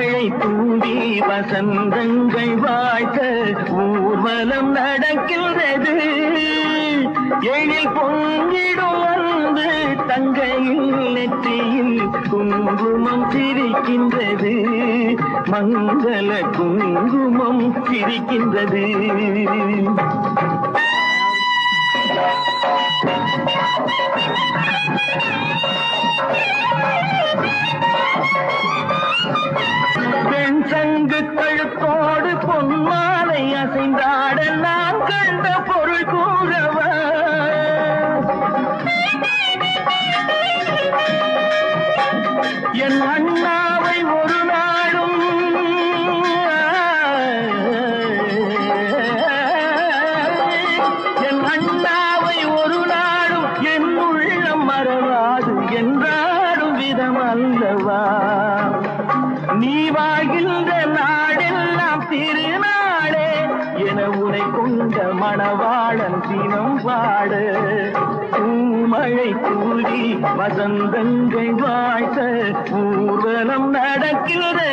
மழை தூவி வசந்தங்கள் வாழ்த்த ஊர்வலம் நடக்கின்றது. எழில் பொங்கிடும் வந்து தங்கையில் நெற்றியில் குங்குமம் சிரிக்கின்றது மங்கள குங்குமம் சிரிக்கின்றது கண்ட பொருள் கூறவ? என் அண்ணாவை ஒரு நாளும் என் அண்ணாவை ஒரு நாளும் என் உள்ளம் மறவாது என்றாடும் விதம் அல்லவா? நீ என கொண்ட மணவாளன் தினம் வாடு பூமழை கூடி வசந்தங்கள் வாழ்த்த. ஊர்வலம் நடக்கிறது.